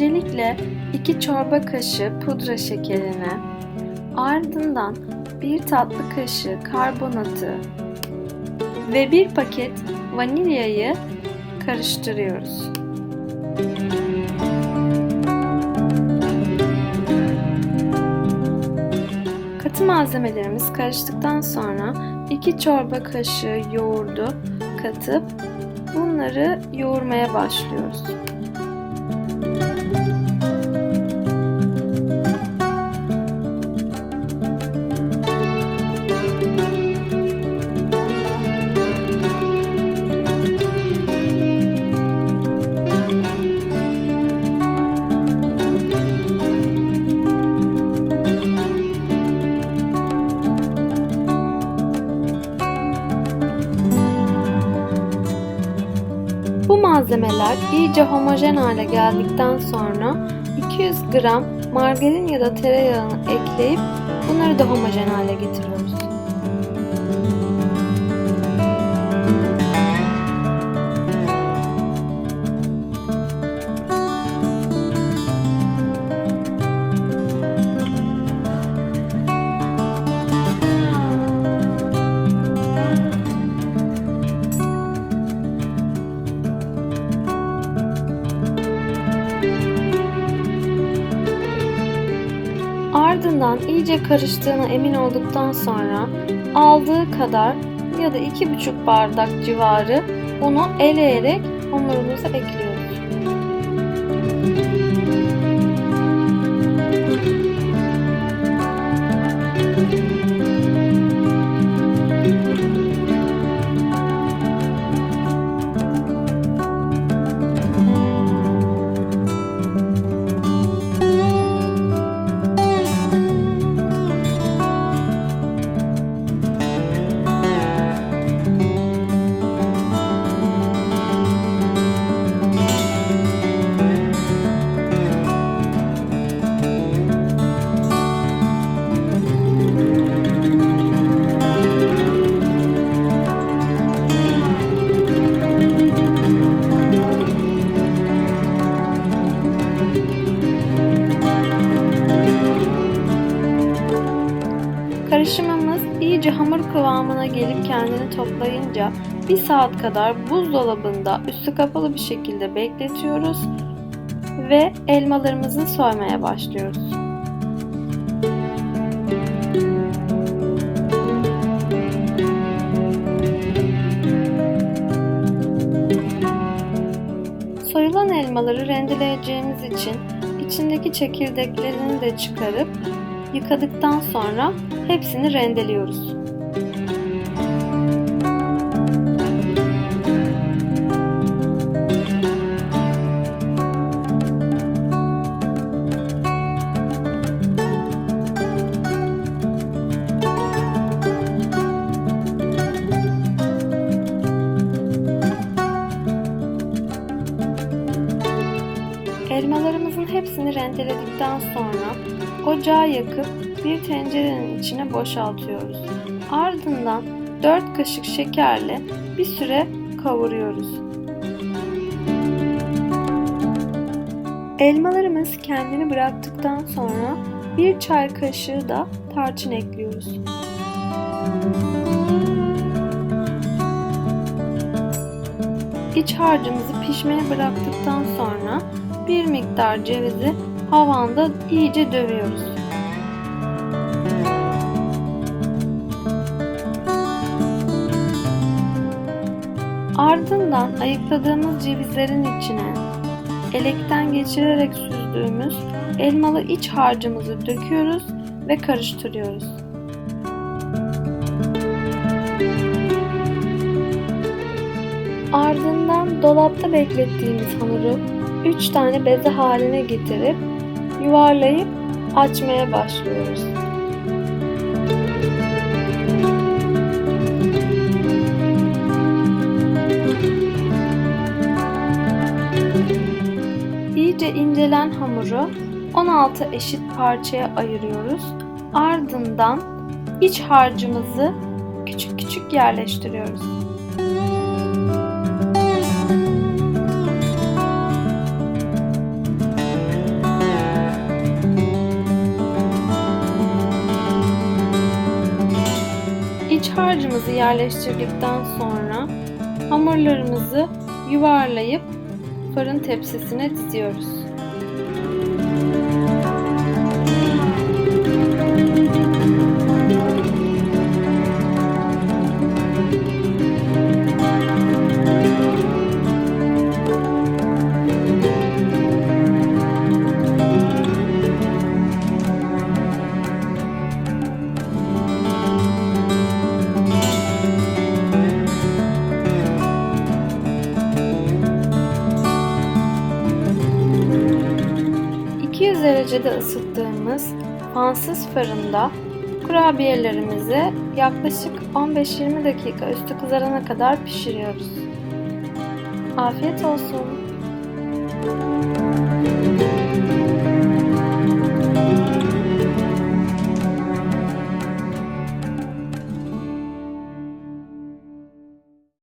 Öncelikle 2 çorba kaşığı pudra şekerini, ardından 1 tatlı kaşığı karbonatı ve 1 paket vanilyayı karıştırıyoruz. Katı malzemelerimiz karıştıktan sonra 2 çorba kaşığı yoğurdu katıp bunları yoğurmaya başlıyoruz. Malzemeler iyice homojen hale geldikten sonra 200 gram margarin ya da tereyağını ekleyip bunları da homojen hale getiriyoruz. Ardından iyice karıştığına emin olduktan sonra aldığı kadar ya da 2,5 bardak civarı unu eleyerek hamurumuza ekliyoruz. İyice hamur kıvamına gelip kendini toplayınca 1 saat kadar buzdolabında üstü kapalı bir şekilde bekletiyoruz ve elmalarımızı soymaya başlıyoruz. Soyulan elmaları rendeleyeceğimiz için içindeki çekirdeklerini de çıkarıp yıkadıktan sonra hepsini rendeliyoruz. Elmalarımızın hepsini rendeledikten sonra ocağı yakıp bir tencerenin içine boşaltıyoruz. Ardından 4 kaşık şekerle bir süre kavuruyoruz. Elmalarımız kendini bıraktıktan sonra bir çay kaşığı da tarçın ekliyoruz. İç harcımızı pişmeye bıraktıktan sonra bir miktar cevizi havanda iyice dövüyoruz. Ardından ayıkladığımız cevizlerin içine elekten geçirerek süzdüğümüz elmalı iç harcımızı döküyoruz ve karıştırıyoruz. Ardından dolapta beklettiğimiz hamuru 3 tane beze haline getirip yuvarlayıp açmaya başlıyoruz. İyice incelen hamuru 16 eşit parçaya ayırıyoruz. Ardından iç harcımızı küçük küçük yerleştiriyoruz. Harcımızı yerleştirdikten sonra hamurlarımızı yuvarlayıp fırın tepsisine diziyoruz. Derecede ısıttığımız fansız fırında kurabiyelerimizi yaklaşık 15-20 dakika üstü kızarana kadar pişiriyoruz. Afiyet olsun.